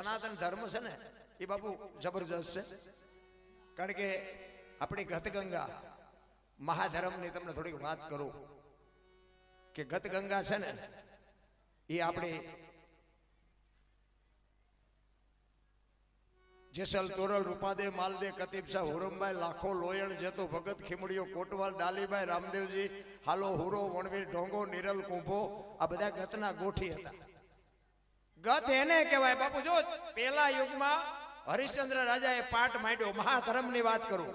સનાતન ધર્મ છે ને, એ બાપુ જબરજસ્ત છે. કારણ કે આપણી ગતગંગા મહાધર્મની તમને થોડીક વાત કરું. કે ગતગંગા છે ને, એ આપણી જેસલ તોરલ, રૂપાદેવ, માલદેવ, કતીબ શાહ, હુરમભાઈ, લાખો લોયણ, જેતો ભગત, ખીમડીઓ, કોટવાલ, ડાલીભાઈ, રામદેવજી, હાલો હુરો, વણવીર, ઢોંગો, નિરલ, કુંભો, આ બધા ગતના ગોઠી હતા. ગત એને કહેવાય, બાપુ જો, પેલા યુગમાં હરિશ્ચંદ્ર રાજાએ પાઠ માંડ્યો, મહાધર્મની વાત કરું.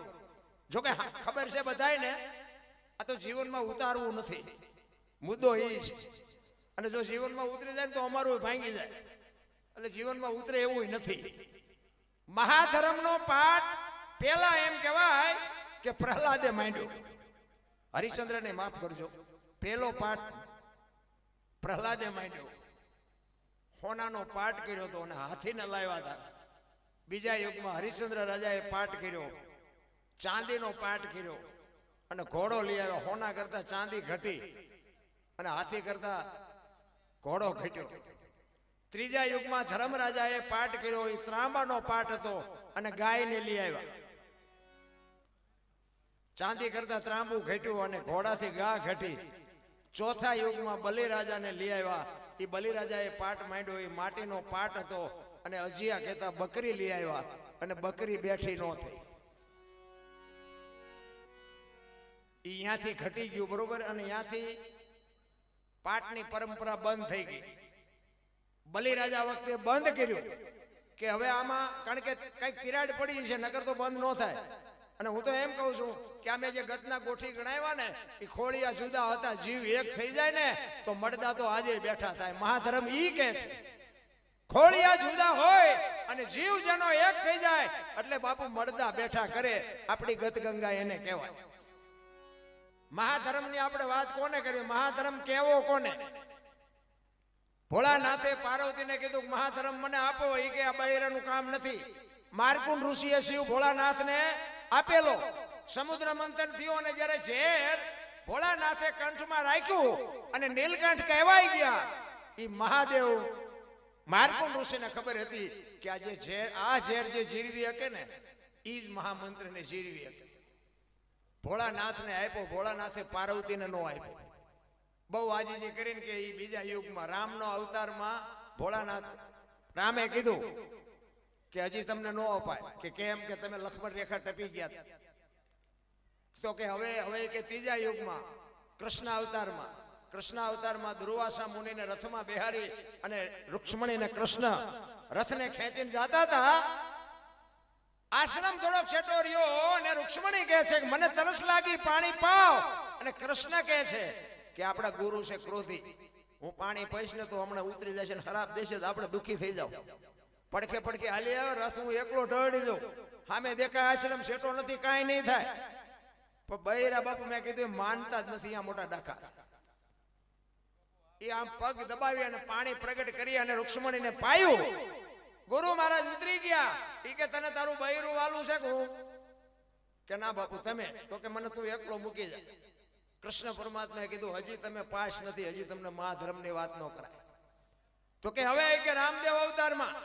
જો કે ખબર છે બધાયને, આ તો જીવનમાં ઉતારવું નથી. મુદ્દો એ છે અને જો જીવનમાં ઉતરી જાય તો અમારું ભાંગી જાય. એટલે જીવનમાં ઉતરે એવું નથી. મહાધર્મનો પાઠ પેલા એમ કહેવાય કે પ્રહલાદે માંડ્યો. હરિશ્ચંદ્રને માફ કરજો. પેલો પાઠ પ્રહલાદે માંડ્યો. હોનાનો પાઠ કર્યો હતો અને હાથીને લાવ્યા હતા. બીજા યુગમાં હરિશ્ચંદ્ર રાજાએ પાઠ કર્યો, ચાંદીનો પાઠ કર્યો અને ઘોડો લઈ આવ્યો. હોના કરતા ચાંદી ઘટી અને હાથી કરતા ઘોડો ઘટ્યો. ત્રીજા યુગમાં ધર્મરાજાએ પાઠ કર્યો, એ ત્રાંબાનો પાઠ હતો અને ગાયને લઈ આવ્યા. ચાંદી કરતા ત્રાંબુ ઘટ્યું અને ઘોડાથી ગા ઘટી. ચોથા યુગમાં બલિરાજાને લઈ આવ્યા એ બલિરાજાએ પાટ માંડ્યો એ માટીનો પાટ હતો અને અજિયા કહેતા, બકરી લઈ આવ્યા. અને બકરી બેઠી ન થઈ. અહીંયાથી ઘટી ગયું, બરોબર? અને અહીંયાથી પાટની પરંપરા બંધ થઈ ગઈ. બલિરાજા વખતે બંધ કર્યું કે હવે આમાં કારણ કે કંઈક તિરાડ પડી છે નગર તો બંધ ન થાય. અને હું તો એમ કહું છું કે અમે જે ગતના ગોઠી ગણાવ્યા ને, એ ખોળિયા જુદા હતા, જીવ એક થઈ જાય ને, તો મડદા તો આજે બેઠા થાય. મહાધર્મ ઈ કે છે. ખોળિયા જુદા હોય અને જીવ જેનો એક થઈ જાય, એટલે બાપુ મડદા બેઠા કરે. આપણી ગતગંગા એને કહેવાય. મહાધર્મની આપણે વાત કોને કરવી મહાધર્મ કેવો કોને? ભોળાનાથે પાર્વતીને કીધું મહાધર્મ મને આપો એ કે આ બૈરાનું કામ નથી. માર્કુન ઋષિએ શિવ ભોળાનાથને આપેલો. સમુદ્ર મંથન થયું અને જ્યારે ઝેર ભોળાનાથે કંઠમાં રાખ્યું અને નીલકંઠ કહેવાય ગયા એ મહાદેવ માર્કુંડ ઋષિને ખબર હતી કે આ જે ઝેર, આ ઝેર જે જીરવી શકે ને એ જ મહામંત્રને જીરવી શકે ભોળાનાથને આપ્યો, ભોળાનાથે પાર્વતીને નો આપ્યો. બહુ આજીજી કરીને કે એ બીજા યુગમાં રામનો અવતારમાં ભોળાનાથ રામે કીધું કે હજી તમને ન અપાય. કે કેમ કે તમે લક્ષ્મણ રેખા ટપી ગયા. તો કે હવે હવે કે ત્રીજા યુગમાં કૃષ્ણ અવતારમાં કૃષ્ણ અવતારમાં દુર્વાસા મુનિને રથમાં બેહારી અને રૂક્ષ્મણીને કૃષ્ણ રથને ખેંચીને જતા હતા. આશ્રમ થોડો છેટો રહ્યો અને રૂક્ષ્મણી કહે છે કે મને તરસ લાગી, પાણી પાવ. અને કૃષ્ણ કહે છે કે આપણા ગુરુ છે ક્રોધી. હું પાણી પીશ ને તો હમણાં ઉતરી જશે ને ખરાબ દેશે તો આપણે દુઃખી થઈ જાવ પડખે પડખે હાલી આવે, રસ હું એકલો ઢળી જાઉં સામે દેખાય આશ્રમ છેટો નથી, કાંઈ નહીં થાય. પણ બૈરા બાપુ મેં કીધું માનતા જ નથી આ મોટા ડાકા એ આમ પગ દબાવી અને પાણી પ્રગટ કરી અને રૂક્ષ્મણીને પાયું. ગુરુ મહારાજ ઉતરી ગયા. એ કે, તને તારું બૈરું વાલું છે કે હું? કે, ના બાપુ, તમે. તો કે, મને તું એકલો મૂકી જાય કૃષ્ણ પરમાત્માએ કીધું, હજી તમે પાસ નથી, હજી તમને મહાધર્મની વાત ન કરાય. તો કે, હવે કે રામદેવ અવતારમાં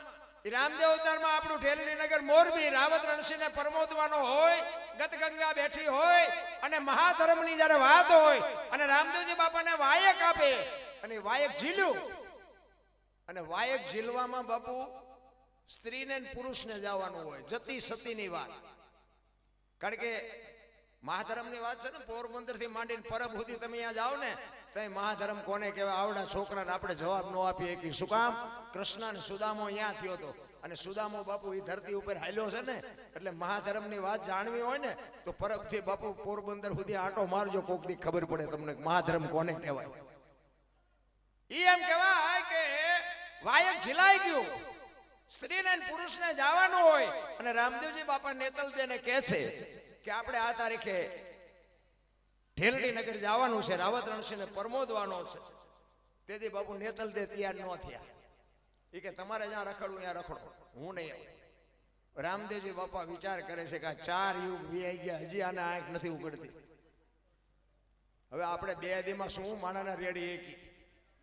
રામદેવ અવતારમાં આપણું ઠેલની નગર મોરબી, રાવત રણસિંહને પરમોદવાનો હોય, ગતગંગા બેઠી હોય, અને મહાધર્મની જ્યારે વાત હોય, અને રામદેવજી બાપાને વાયક આપે, અને વાયક ઝીલ્યું. અને વાયક ઝીલવામાં બાપુ સ્ત્રીને પુરુષને જવાનું હોય, જતી સતીની વાત. કારણ કે મહાધર્મની વાત છે ને પોરબંદરથી માંડીને પરબ સુધી તમે અહીંયા જાઓ ને તો એ મહાધર્મ કોને કહેવાય? આવડા છોકરાને આપણે જવાબ ન આપીએ કે શું કામ? કૃષ્ણ અને સુદામો અહીંયા થયો હતો અને સુદામો બાપુ એ ધરતી ઉપર હાલ્યો છે ને, એટલે મહાધર્મની વાત જાણવી હોય ને, તો પરબથી બાપુ પોરબંદર સુધી આટો મારજો, કોક દી ખબર પડે તમને મહાધર્મ કોને કહેવાય. ઈ એમ કહેવાય કે વાયક ઝીલાઈ ગયું. સ્ત્રીને પુરુષ પુરુષને જવાનું હોય. અને રામદેવજી બાપા નેતલ તેને કહે છે કે આપણે આ તારીખે ઢેલડી નગર જવાનું છે, રાવત રણસિંહને પરમોદવાનો છે. તેથી બાપુ નેતલ દે તૈયાર ન થયા. એ કે તમારે જ્યાં રખડવું, ત્યાં રખડો. હું નહીં આવું. રામદેવજી બાપા વિચાર કરે છે કે આ ચાર યુગ વી ગયા, હજી આને આંખ નથી ઉગડતી. હવે આપણે બે દીમાં શું માણાના રેડી એકી?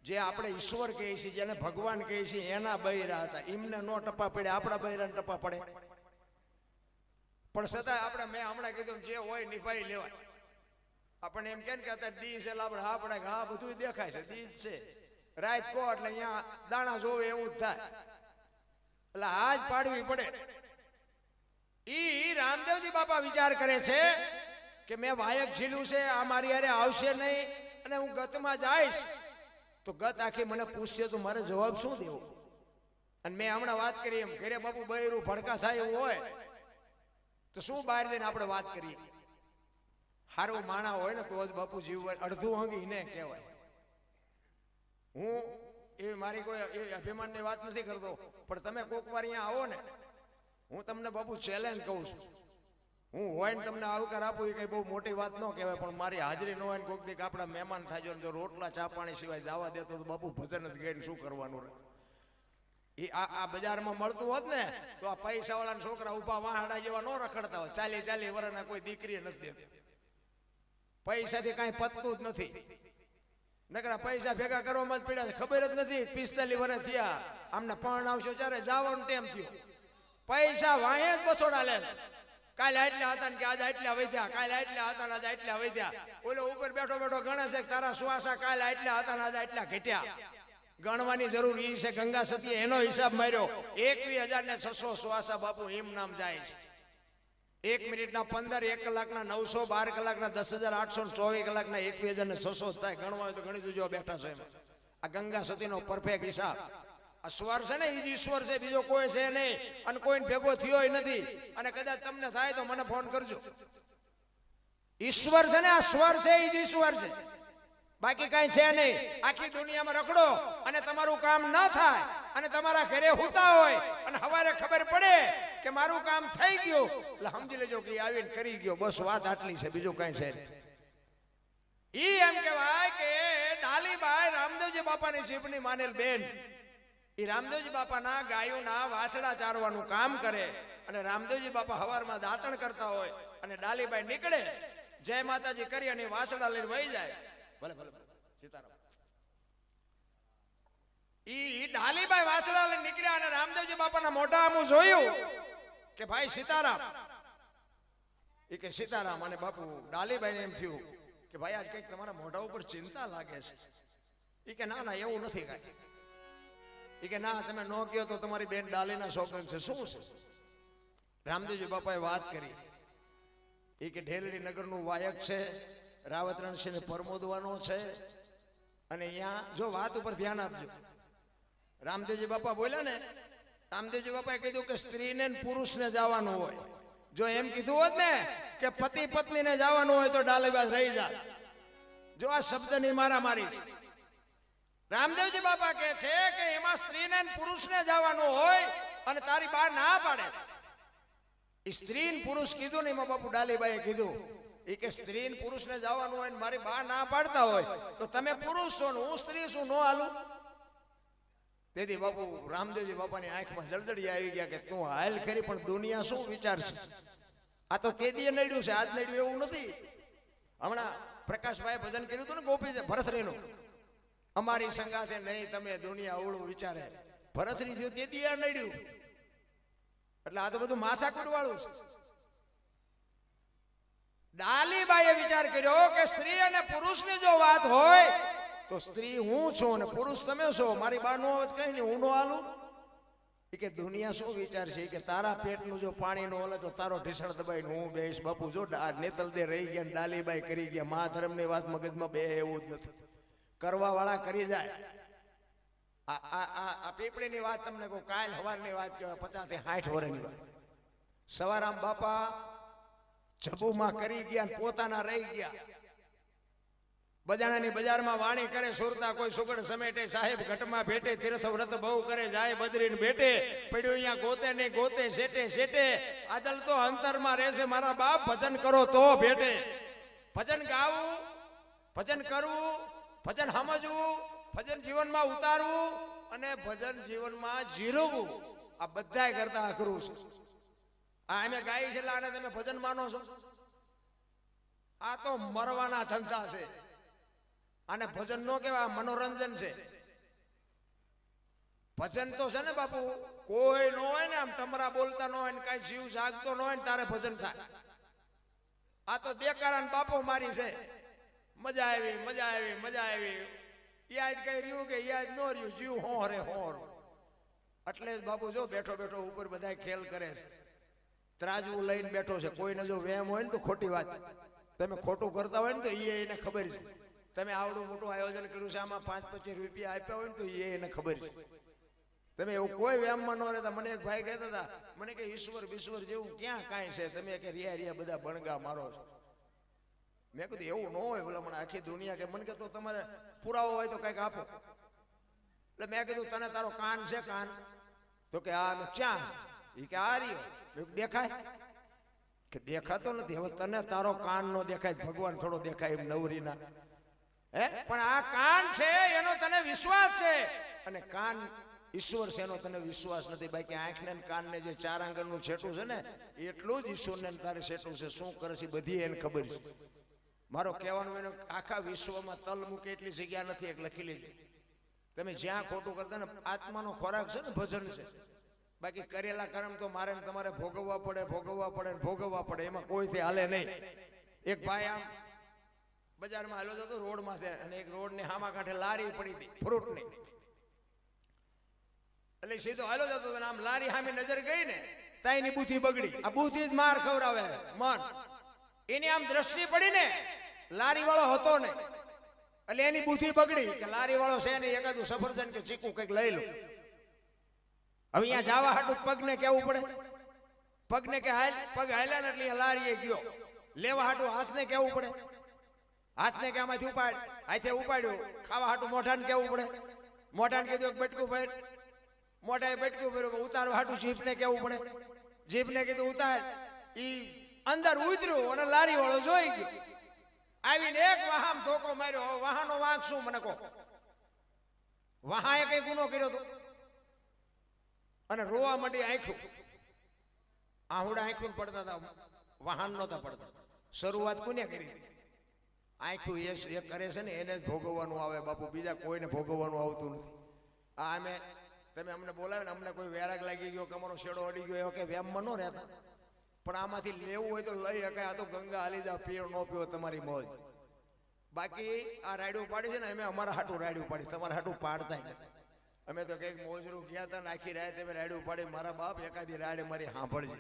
જે આપણે ઈશ્વર કહીએ છીએ જેને ભગવાન કહીએ છીએ એના બૈરા હતા. એમને નો ટપા પડે, આપણા બૈરાને ટપા પડે. પણ છતાં આપણે મેં હમણાં કીધું જે હોય નિભાઈ લેવાય. આપણને એમ કે અત્યારે દી છે એટલે આપણે ઘા બધું દેખાય છે, દી છે. રાત કો એટલે અહીંયા દાણા જોવે એવું જ થાય. એટલે હાજ પાડવી પડે. ઈ રામદેવજી બાપા વિચાર કરે છે કે મેં વાયક ઝીલું છે, આ મારી હારે આવશે નહીં અને હું ગતમાં જઈશ. તો ગત આખી મને પૂછશે, તો મારે જવાબ શું દેવો? અને મેં હમણાં વાત કરી એમ ઘરે બાપુ, બૈરું ભડકા થાય એવું હોય. તો શું બહાર જઈને આપણે વાત કરીએ? સારું માણા હોય ને તો જ બાપુ જીવ હોય. અડધું અંગી ને કહેવાય. હું એ મારી કોઈ એ અભિમાનની વાત નથી કરતો, પણ તમે કોક વાર અહીંયા આવો ને, હું તમને બાપુ ચેલેન્જ કહું છું. હું હોય ને તમને આવકાર આપું એ કઈ બહુ મોટી વાત ન કહેવાય, પણ મારી હાજરી ન હોય ને કોક દીક આપણા મહેમાન થાય જો રોટલા, ચા, પાણી સિવાય જવા દેતો તો બાપુ ભજન જ ગઈને શું કરવાનું રહે? એ આ આ બજારમાં મળતું હોત ને, તો આ પૈસા વાળા છોકરા ઊભા વાહડા જેવા ન રખડતા હોય. ચાલી ચાલી વર્ષના કોઈ દીકરી નથી દેતી. પૈસાથી કાંઈ પતતું જ નથી. નકરા પૈસા ભેગા કરવામાં જ પડ્યા ખબર જ નથી પિસ્તાલીસ વર્ષ થયા. આમને પણ આવશો ત્યારે જવાનું ટેમ થયો. પૈસા વાંહે જ બસોડા લે કાલે આટલા હતા ને કે આજે આટલા વધ્યા. કાલે આટલા હતા ને આજે આટલા વધ્યા. ઓલો ઉપર બેઠો બેઠો ગણે છે તારા શ્વાસા કાલે આટલા હતા ને આજે આટલા ઘટ્યા. ગણવાની જરૂર એ છે. ગંગા સતી એનો હિસાબ માર્યો. એકવીસ હજાર ને છસો શ્વાસા બાપુ એમ નામ જાય છે. એક મિનિટના પંદર, એક કલાકના નવસો, બાર કલાકના દસ હજાર, આઠસો ચોવીસ કલાકના એકવીસ હજાર ને છસો થાય. ગણવા હોય તો ગણી જોજો બેઠા છે આ ગંગા સતીનો પરફેક્ટ હિસાબ. સ્વર છે ને એ જ ઈશ્વર છે, બીજો કોઈ છે નહીં. અને કોઈ ભેગો થયો નથી. અને કદાચ તમને થાય તો મને ફોન કરજો. ઈશ્વર છે ને, આ સ્વર છે એ જ ઈશ્વર છે. બાકી કઈ છે નહીં. આખી દુનિયામાં રખડો અને તમારું કામ ન થાય અને તમારા ઘરે હોતા હોય અને હવારે ખબર પડે કે મારું કામ થઈ ગયું. એટલે સમજી લેજો કે આવીને કરી ગયો. બસ વાત આટલી છે. બીજું કઈ છે. ઈ એમ કહેવાય કે ડાલીબાઈ રામદેવજી બાપાની જીભની માનેલ બેન. એ રામદેવજી બાપાના ગાયોના વાસડા ચારવાનું કામ કરે અને રામદેવજી બાપા હવારમાં દાંતણ કરતા હોય અને ડાલીબાઈ નીકળે. જય માતાજી કરી અને વાસડા લઈને વહી જાય. ભલે ભલે સીતારામ. ઈ ડાલીભાઈ વાસડા લઈને નીકળ્યા અને રામદેવજી બાપાના મોઢા આમું જોયું કે ભાઈ સીતારામ. એ કે સીતારામ અને બાપુ ડાલીભાઈને એમ થયું કે ભાઈ આજ કંઈક તમારા મોઢા ઉપર ચિંતા લાગે છે. એ કે ના ના, એવું નથી કાંઈ. એ કે ના, તમે નો કહો તો તમારી બેન ડાલીના શોખન છે. શું છે? રામદેવજી બાપાએ વાત કરી. એ કે ઢેલડી નગરનું વાયક છે. રાવતરણસિંહને પરમોદવાનો છે. અને અહીંયા જો વાત ઉપર ધ્યાન આપજો. રામદેવજી બાપા બોલ્યા ને, રામદેવજી બાપાએ કીધું કે સ્ત્રીને પુરુષને જવાનું હોય. જો એમ કીધું હોત ને કે પતિ પત્નીને જવાનું હોય તો ડાલેબાજ રહી જાય જો આ શબ્દની મારામારી છે. રામદેવજી બાપા કહે છે કે એમાં સ્ત્રીને પુરુષને જવાનું હોય અને તારી બા ના પાડે. સ્ત્રી પુરુષ કીધું ને, એમાં બાપુ ડાલીબાઈએ કીધું એ કે સ્ત્રી પુરુષને જવાનું હોય મારી બા ના પાડતા હોય, તો તમે પુરુષ છો ને હું સ્ત્રી છું, નો હાલું? તેથી બાપુ રામદેવજી બાપાની આંખમાં જળજળી આવી ગયા કે તું હાલ ખરી, પણ દુનિયા શું વિચારશે? આ તો તેદીએ નડ્યું છે, આજ નડ્યું એવું નથી. હમણાં પ્રકાશભાઈ ભજન કર્યું હતું ને ગોપી ભરતરીનું અમારી સંગાથે નહીં તમે દુનિયા ઓળું વિચારે. ભરતરી થયું આ નડ્યું. એટલે આ તો બધું માથા વાળું છે. ડાલીબાઈએ વિચાર કર્યો કે સ્ત્રી અને પુરુષની જો વાત હોય, તો સ્ત્રી હું છું અને પુરુષ તમે છો. મારી બાનું આવે કઈ નહીં, હું નો હાલું. કે દુનિયા શું વિચાર છે? કે તારા પેટનું જો પાણી નો હલે તો તારો ઢીસણ દબાઈ હું બેસ બાપુ, જો નેતલ દે રહી ગયા ડાલીબાઈ કરી ગયા. મા ધર્મની વાત મગજમાં બે એવું જ નથી. કરવા વાળા કરી જાય. આ પીપળીની વાત તમને કહું, કાલ હવારની વાત કહેવાય પચાસથી સાઠ વર્ષની વાત. સવારામ બાપા જબુમાં કરી ગયા પોતાના રહી ગયા. બજાણાની બજારમાં વાણી કરે, સુરતા કોઈ સુગડ સમેટે, સાહેબ ઘટમાં ભેટે તીર્થ વ્રત બહુ કરે, જાય બદરીને ભેટે, પડ્યું અહીંયા ગોતે ને ગોતે, શેટે શેટે. આદલ તો અંતરમાં રહેશે મારા બાપ, ભજન કરો તો ભેટે. ભજન ગાવું, ભજન કરવું, ભજન સમજવું, ભજન જીવનમાં ઉતારવું અને ભજન જીવનમાં જીરવવું. આ બધાય કરતા અઘરું છે. આ અમે ગાય છે આને તમે ભજન માનો છો? આ તો મરવાના ધંધા છે. આને ભજન નો કહેવાય મનોરંજન છે. ભજન તો છે ને બાપુ, કોઈ નો હોય ને આમ ટમરા બોલતા ન હોય ને કઈ જીવ જાગતો ન હોય ને તારે ભજન થાય. આ તો દેકારા બાપો મારી છે. મજા આવી મજા આવી મજા આવી. યાદ કઈ રહ્યું કે યાદ ન રહ્યું? જીવ હોરે હોર એટલે જ બાપુ જો બેઠો બેઠો ઉપર બધા ખેલ કરે છે. ત્રાજવું લઈને બેઠો છે. કોઈને જો વેમ હોય ને તો ખોટી વાત. તમે ખોટું કરતા હોય ને તો એ એને ખબર છે. તમે આવડું મોટું આયોજન કર્યું છે, આમાં પાંચ પચીસ રૂપિયા આપ્યા હોય ને તો એ એને ખબર છે. તમે એવું કોઈ વ્યામમાં ન રહેતા. મને એક ભાઈ કહેતા હતા, મને કે ઈશ્વર વિશ્વર જેવું ક્યાં કાંઈ છે? તમે કે રિયા રિયા બધા ભણગા મારો છો. મેં કીધું, એવું ન હોય ભલે મને આખી દુનિયા કે મને કે તો તમારે પુરાવો હોય તો કંઈક આપો. એટલે મેં કીધું, તને તારો કાન છે કાન? તો કે, આ ક્યાં? દેખાય. કે દેખાતો નથી. હવે તને તારો કાન નો દેખાય ભગવાન થોડો દેખાય એમ નવરીના. હે? પણ આ કાન છે, એનો તને વિશ્વાસ છે. અને કાન ઈશ્વર છે, એનો તને વિશ્વાસ નથી. બાકી આંખને કાનને જે ચાર આંગળનું છેટું છે ને, એટલું જ ઈશ્વરને તારે છેટું છે. શું કરે છે બધી એને ખબર છે. મારો કહેવાનું એનો આખા વિશ્વમાં તલ મૂકે એટલી જગ્યા નથી એક લખી લીધી. તમે જ્યાં ખોટું કરતા ને આત્માનો ખોરાક છે ને, ભજન છે. બાકી કરેલા કર્મ તો મારે તમારે ભોગવવા પડે ભોગવવા પડે ભોગવવા પડે, એમાં કોઈથી હાલે નહીં. એક ભાઈ આમ બજારમાં હાલો જતો રોડમાં છે અને એક રોડ ને હામા કાંઠે લારી પડી હતી, ફ્રૂટની. એટલે સીધો હાલો જતો હતો આમ લારી સામે નજર ગઈ ને તાઈની બુથી બગડી. આ બુથી જ માર ખવડાવે, મન. એની આમ દ્રષ્ટિ પડી ને લારી વાળો હતો ને એટલે એની બુથી બગડી કે લારી વાળો છે ને એકાદું સફરજન કે ચીકુ કંઈક લઈ લો. હવે અહીંયા જવા હાટું પગને કેવું પડે? પગને કે હાલ પગ હાલ્યા ને એટલે લારીએ ગયો. લેવા હાટું હાથને કેવું પડે? હાથને કે આમાંથી ઉપાડ. હાથે ઉપાડ્યું. ખાવા હાટું મોઢાને કેવું પડે? મોઢાને કીધું બટકું ભર. મોઢાએ બટકું ભર્યું ઉતારવા હાટું જીભને કેવું પડે? જીભને કીધું, ઉતાર. ઈ અંદર ઉતર્યું અને લારી વાળો જોઈ ગયો. આવીને એક વાહન ધોકો માર્યો. વાહનો વાંક શું મને કહો. વાહાએ કઈ ગુનો કર્યો તો? અને રોવા માંડી આંખું. આહુડા આંખું પડતા હતા. વાહન નહોતા પડતા. શરૂઆત કોને કરી? આંખું એ એ કરે છે ને એને જ ભોગવવાનું આવે બાપુ. બીજા કોઈને ભોગવવાનું આવતું નથી. આ અમે તમે અમને બોલાવે ને અમને કોઈ વેરાગ લાગી ગયો કમરો શેડો અડી ગયો એવો કે વેમમાં ન રહેતા. પણ આમાંથી લેવું હોય તો લઈ શકાય. આ તો ગંગા હાલી જા પીઓ નો પીઓ તમારી મોજ. બાકી આ રાયડું પાડી છે ને અમે અમારા હાટું રાયડું પાડી તમારા હાટું પાડતા નથી. અમે તો કંઈક મોજરું ગયા હતા, નાખી આખી તમે અમે રાયડું પાડી મારા બાપ એકાદી રાડે મારી સાંભળજે.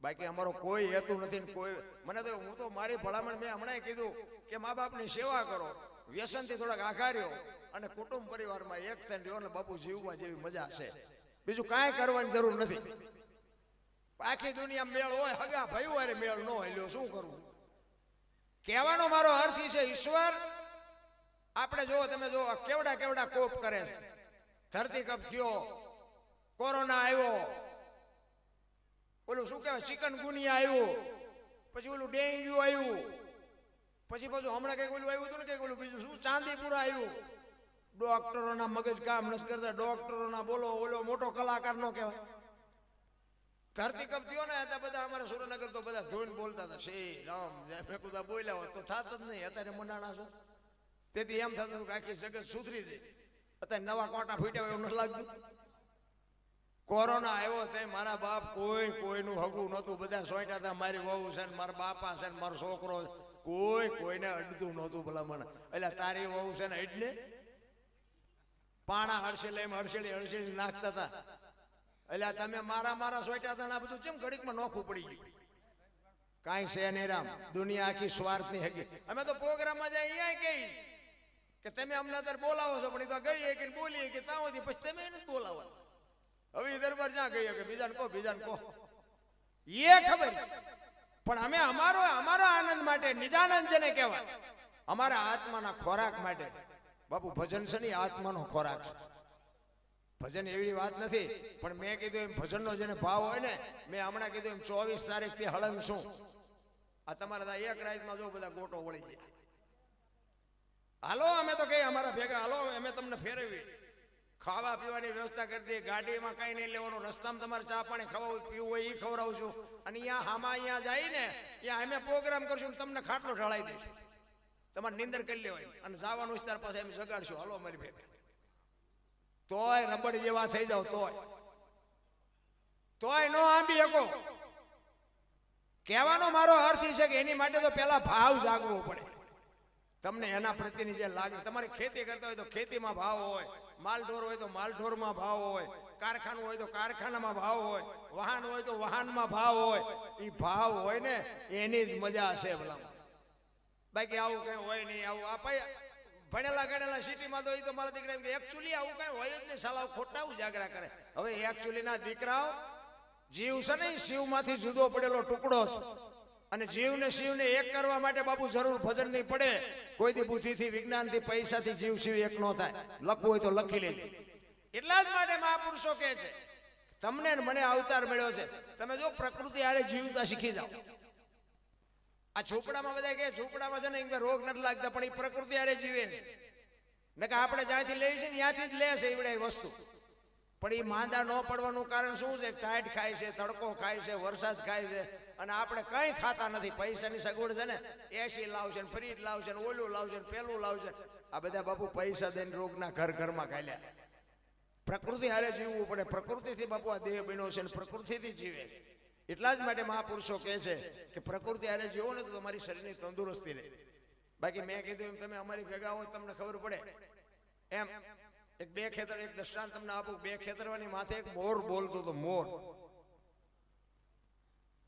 બાકી અમારો કોઈ હેતુ નથી કોઈ મને તો હું તો મારી ભલામણ મેં હમણાં કીધું કે મા બાપની સેવા કરો. વ્યસનથી થોડાક આઘાર્યો. અને કુટુંબ પરિવારમાં એક થઈને રહ્યો ને બાપુ જીવવા જેવી મજા છે. બીજું કાંઈ કરવાની જરૂર નથી. આખી દુનિયા મેળ હોય, હગા ભાઈ હોય મેળ ન હોય, લ્યો, શું કરવું કહેવાનો મારો અર્થ છે, ઈશ્વર, આપણે જો તમે જો કેવડા કેવડા કોપ કરે છે. ધરતી કપ થયો, કોરોના આવ્યો. ઓલું શું કહેવાય, ચિકન ગુનિયા આવ્યું. પછી ઓલું ડેન્ગ્યુ આવ્યું. પછી પાછું હમણાં કંઈક ઓલું આવ્યું હતું ને કંઈક ઓલું બીજું, શું? ચાંદીપુરા આવ્યું. ડોક્ટરોના મગજ કામ નથી કરતા, ડોક્ટરોના બોલો, ઓલો મોટો કલાકાર નો કહેવાય. ધરતી કપ થયો ને હતા બધા અમારે સુરેન્દ્રનગર તો બધા ધોઈને બોલતા હતા. શ્રી રામ મેં બધા બોલ્યા હોત તો થાત જ નહીં, અત્યારે મનાણા છો. તેથી એમ થતું કે આખી જગત સુધરી જાય. અત્યારે નવા કોટા ફૂટ્યા એવું નથી લાગતું. કોરોના આવ્યો તે મારા બાપ કોઈ કોઈનું હગું નહોતું. બધા સોંટ્યા હતા, મારી વહુ છે ને મારા બાપા છે ને મારો છોકરો કોઈ કોઈને અડતું નહોતું ભલામણ. એટલે તારી વહુ છે ને એટલે પાણા હડસેલે એમ હડસેલી હડસેલી નાખતા હતા. એટલે તમે મારા મારા સોંટ્યા હતા આ બધું ચેમ ઘડીકમાં નોખું પડી ગયું? કાંઈ છે નહીં રામ. દુનિયા આખી સ્વાર્થની હકી અમે તો પ્રોગ્રામમાં જાય અહીંયા કઈ કે તમે અમને અત્યારે બોલાવો છો, પણ એ તો ગઈએ કે બોલીએ કે ત્યાં પછી તમે એને બોલાવો. હવે દરબાર જ્યાં ગઈ કે બીજાને કહો બીજાને કહો. એ ખબર પણ અમે અમારો અમારો આનંદ માટે, નિજાનંદ જેને કહેવાય, અમારા આત્માના ખોરાક માટે. બાપુ, ભજન છે ને આત્માનો ખોરાક છે. ભજન એવી વાત નથી, પણ મેં કીધું એમ ભજનનો જેને ભાવ હોય ને, મેં હમણાં કીધું એમ ચોવીસ તારીખથી હળંગ છું. આ તમારા એક રાતમાં જો બધા ગોટો વળી ગયા. હાલો, અમે તો કઈ અમારા ભેગા, હાલો, અમે તમને ફેરવી ખાવા પીવાની વ્યવસ્થા કરી દઈએ, ગાડીમાં કઈ નહીં લેવાનું, રસ્તામાં તમારે ચા પાણી ખાવા પીવું હોય એ ખવડાવશું અને અહીંયા હામાં અહીંયા જાય ને ત્યાં અમે પ્રોગ્રામ કરશું તમને ખાટલો ઢળાઈ દઈશું. તમારે નિંદર કરી લેવાય અને જવાનું વિસ્તાર પાસે એમ જગાડશું. હાલો, અમારી ભેગા. તોય રબડ જેવા થઈ જાવ તોય. તોય નો આંબી શકો. કહેવાનો મારો અર્થ છે કે એની માટે તો પેલા ભાવ જાગવો પડે. તમને એના પ્રત્યેની જે લાગે તમારી ખેતી કરતા હોય તો ખેતીમાં ભાવ હોય, માલઢોર હોય તો માલઢોરમાં ભાવ હોય, કારખાનું હોય તો કારખાનામાં ભાવ હોય, વાહન હોય તો વાહનમાં ભાવ હોય, એ ભાવ હોય ને, એની જ મજા હશે બાકી આવું કઈ હોય નહીં, આવું આ ભાઈ ભણેલા ગણેલા સિટીમાં તો એ તો મારા દીકરા એમ કે આવું કઈ હોય જ નહીં, સાલા ખોટા ઉજાગરા કરે. હવે એકચ્યુઅલી ના દીકરાઓ જીવ છે ને શિવમાંથી જુદો પડેલો ટુકડો છે. અને જીવને શિવને એક કરવા માટે બાપુ જરૂર ભજન નહીં પડે. કોઈથી બુદ્ધિથી, વિજ્ઞાનથી, પૈસાથી જીવ શિવ એક ન થાય. લખવું હોય તો લખી લેજો. એટલા જ માટે મહાપુરુષો કહે છે, તમને મને અવતાર મળ્યો છે. તમે જો પ્રકૃતિ આરે જીવતા શીખી જાઓ. આ ઝૂંપડામાં બધા કે ઝૂંપડામાં છે ને એમ કે રોગ નથી લાગતા, પણ એ પ્રકૃતિ આરે જીવે છે. ને કે આપણે જ્યાંથી લઈએ છીએ ને ત્યાંથી જ લે છે એવડે વસ્તુ. પણ એ માંદા ન પડવાનું કારણ શું છે? ટાઈટ ખાય છે, તડકો ખાય છે, વરસાદ ખાય છે અને આપણે કંઈ ખાતા નથી. પૈસાની સગવડ છે ને એસી લાવશે ને ફ્રીજ લાવશે ને, ઓલું લાવશે ને, પેલું લાવશે આ બધા બાપુ પૈસા દઈને રોગના ઘર ઘરમાં ખાલ્યા પ્રકૃતિ હારે જીવવું પડે. પ્રકૃતિથી બાપુ આ દેહ બન્યો છે ને પ્રકૃતિથી જીવે એટલા જ માટે મહાપુરુષો કહે છે કે પ્રકૃતિ હારે જીવો ને તો તમારી શરીરની તંદુરસ્તી રહે. બાકી મેં કીધું એમ, તમે અમારી ભેગા હોય તમને ખબર પડે. એમ, એક બે ખેતર, એક દ્રષ્ટાંત તમને આપું. બે ખેતરવાની માથે એક મોર બોલતો હતો, મોર.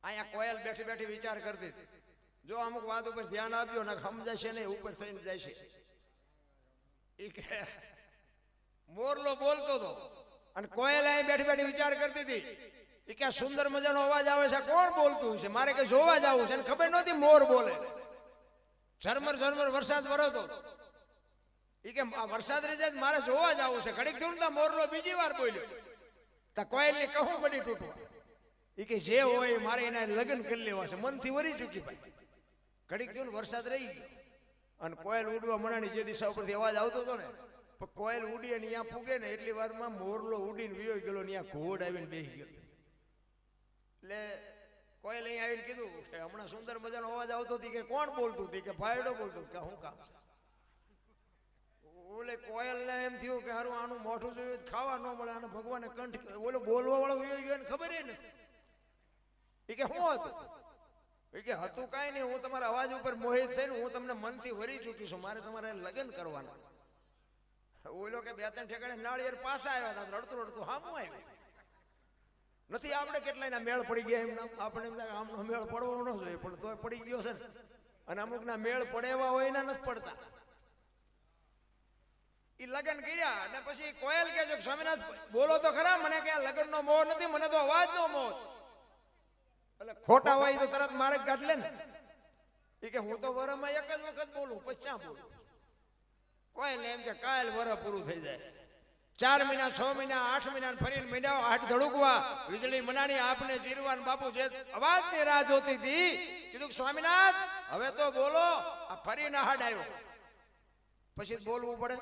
અહીંયા કોયલ બેઠી બેઠી વિચાર કરતી હતી. જો અમુક વાત ઉપર ધ્યાન આપજો ને સમજાશે ને ઉપર થઈને જાય છે ઈ કે, મોરલો બોલતો હતો અને કોયલ અહીં બેઠી બેઠી વિચાર કરતી હતી એ કે સુંદર મજાનો અવાજ આવે છે કોણ બોલતું છે? મારે કઈ જોવા જવું છે ખબર નહોતી મોર બોલે. ઝરમર ઝરમર વરસાદ વરસતો એ કે વરસાદ જાય મારે જોવા જવું છે. ઘડીક દૂર મોરલો બીજી વાર બોલ્યો. તો કોયલ ને કહું બની તૂટવું ઈ કે જે હોય એ મારે એના લગ્ન કરી લેવા છે. મનથી વરી ચૂકી ભાઈ. ઘડીક થયું વરસાદ રહી ગયો. અને કોયલ ઉડવા મણાની જે દિશા ઉપરથી અવાજ આવતો હતો ને, પણ કોયલ ઉડી અને અહીંયા પૂગે ને એટલી વારમાં મોરલો ઉડીને વિયો ગયેલો ત્યાં ઘોડ આવીને બેસી ગયો. એટલે કોયલ અહીં આવીને કીધું કે હમણાં સુંદર મજાનો અવાજ આવતો હતી કે કોણ બોલતું? હતી કે ભાઈડો બોલતું. કે શું કામ છે? ઓલે કોયલ ને એમ થયું કે હારું આનું મોઢું જોયું ખાવા ન મળે. અને ભગવાને કંઠ ઓલો બોલવા વાળો વિયો ગયો ને ખબર નથી. કે શું હતું? કે, હતું કાંઈ નહીં, હું તમારા અવાજ ઉપર મોહિત થઈને હું તમને મનથી વરી ચૂકી છું, મારે તમારે લગ્ન કરવાના. ઓલો કે બે ત્રણ ઠેકાણે નાળિયેર પાછા આવ્યા હતા, રડતું રડતું હામું આવ્યું. નથી, આપણે કેટલાયના મેળ પડી ગયા એમના આપણે એમ થાય આમનો મેળ પડવો ન જોઈએ, પણ તોય પડી ગયો છે અને અમુકના મેળ પડે એવા હોય એના નથી પડતા. એ લગ્ન કર્યા, અને પછી કોયલ કે છે સ્વામિનાથ, બોલો તો ખરા, મને કે લગ્નનો મોહ નથી, મને તો અવાજનો મોહ છે. એટલે ખોટા હોય તો તરત મારે કાઢ લે ને. એ કે હું તો વરમાં એક જ વખત બોલું, પછી બોલું? ને એમ કે કાલ વર પૂરું થઈ જાય. ચાર મહિના, છ મહિના, આઠ મહિના, ફરીને મહિના આઠ ધડુકવા, વીજળી મનાની આપને જીરવાન બાપુ જે અવાજની રાહ જોતી હતી, કીધું સ્વામિનાથ, હવે તો બોલો, આ ફરીને હાડ આવ્યો પછી બોલવું પડે.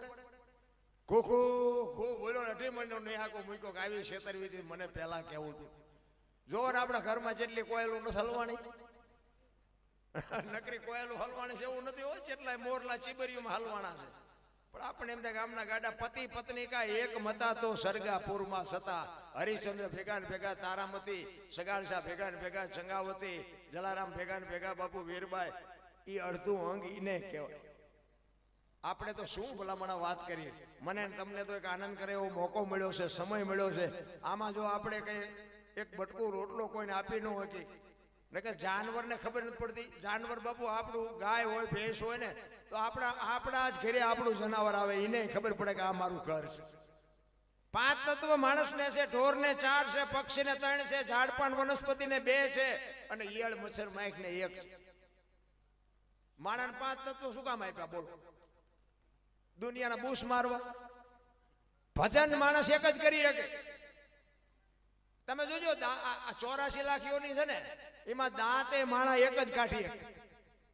ખોખો ખો બોલ્યો ને અઢી મહિનો નહીં આખો મૂક્યો કે આવી છેતરવી મને પહેલા કેવું હતું જોવો ને આપણા ઘરમાં જેટલી કોયલું નથી હલવાણી. નકરી કોયલું હલવાણી છે એવું નથી હોય જેટલા મોરલા ચીબરીઓમાં હલવાણા છે. પણ આપણે એમ થાય ગામના ગાડા પતિ પત્ની કા એક મતા તો સરગાપુરમાં સતા હરિચંદ્ર ભેગા ને ભેગા, તારામતી સગાળસા ભેગા ને ભેગા ચંગાવતી જલારામ ભેગા ને ભેગા, બાપુ વીરબાઈ. એ અડધું અંગ ઈને કહેવાય. આપણે તો શું ભલામણા વાત કરીએ? મને તમને તો એક આનંદ કરે એવો મોકો મળ્યો છે, સમય મળ્યો છે. આમાં જો આપણે કઈ એક બટકો રોટલો કોઈને આપી ન હોય ને કે જાનવરને ખબર નથી પડતી. જાનવર બાપુ આપણું ગાય હોય, ભેંસ હોય ને, તો આપણા આપણા જ ઘરે આપણું જનાવર આવે, એને ખબર પડે કે આ મારું ઘર છે. પાંચ તત્વ માણસને છે, ઢોરને ચાર છે, પક્ષીને ત્રણ છે ઝાડપાન વનસ્પતિને બે છે, અને ઈયળ, મચ્છર માઇકને એક છે. માણસ પાંચ તત્વ શું કામ આપ્યા, બોલો. દુનિયાના બૂસ મારવા. ભજન માણસ એક જ કરી શકે. તમે જોજો ચોરાશી લાખીઓની છે ને, એમાં દાંતે માણા એક જ કાઢી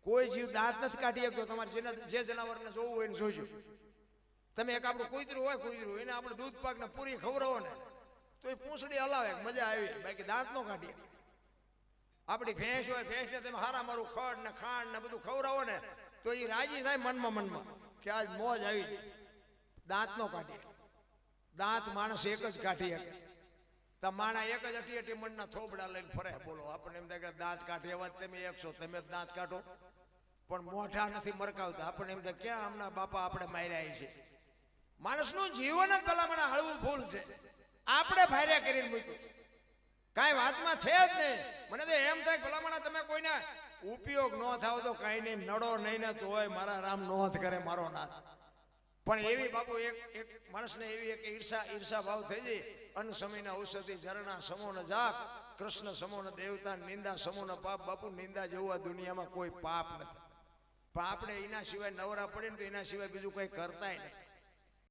કોઈ જીવ દાંત નથી કાઢી શકતો. તમારે જે જનાવરને જોવું હોય એને જોજો. તમે એક આપણું કૂતરું હોય, કૂતરું. એને આપણે દૂધ પાક ને પૂરી ખવડાવો ને, તો એ પૂંછડી હલાવે, મજા આવી બાકી દાંત નો કાઢી આપણી ભેંસ હોય ભેંસને તમે હારા મારું ખડ ને ખાંડ ને બધું ખવડાવો ને, તો એ રાજી થાય મનમાં મનમાં કે આજ મોજ આવી. દાંત નો કાઢીએ દાંત માણસ એક જ કાઢી શકે. તો એક જ અટી અટી મણના થોબડા લઈને ફરે. બોલો આપણે એમ થાય કે દાંત કાઢે એવા તમે એકસો, તમે દાંત કાઢો. પણ મોઢા નથી મરકાવતા. આપણે એમ થાય, ક્યાં હમણાં બાપા આપણે માર્યા છે? માણસનું જીવન જ ભલામણ હળવું ભૂલ છે. આપણે ભાર્યા કરીને મૂક્યું. કાંઈ વાતમાં છે જ નહીં. મને તો એમ થાય ભલામણ તમે કોઈને ઉપયોગ ન થાવ તો કાંઈ નહીં. નડો નહીં ને હોય, મારા રામ નોંધ કરે મારો નાથ. પણ એવી બાપુ એક એક માણસને એવી એક ઈર્ષા ઈર્ષા ભાવ થઈ જાય અન સમયના ઔષધિ, ઝરણા સમોન જાપ કૃષ્ણ સમોન દેવતા, નિંદા સમોન પાપ, બાપુ નિંદા જેવું દુનિયામાં કોઈ પાપ નથી. પણ આપણે એના સિવાય નવરા પડીને તો એના સિવાય બીજું કંઈ કરતાય નથી.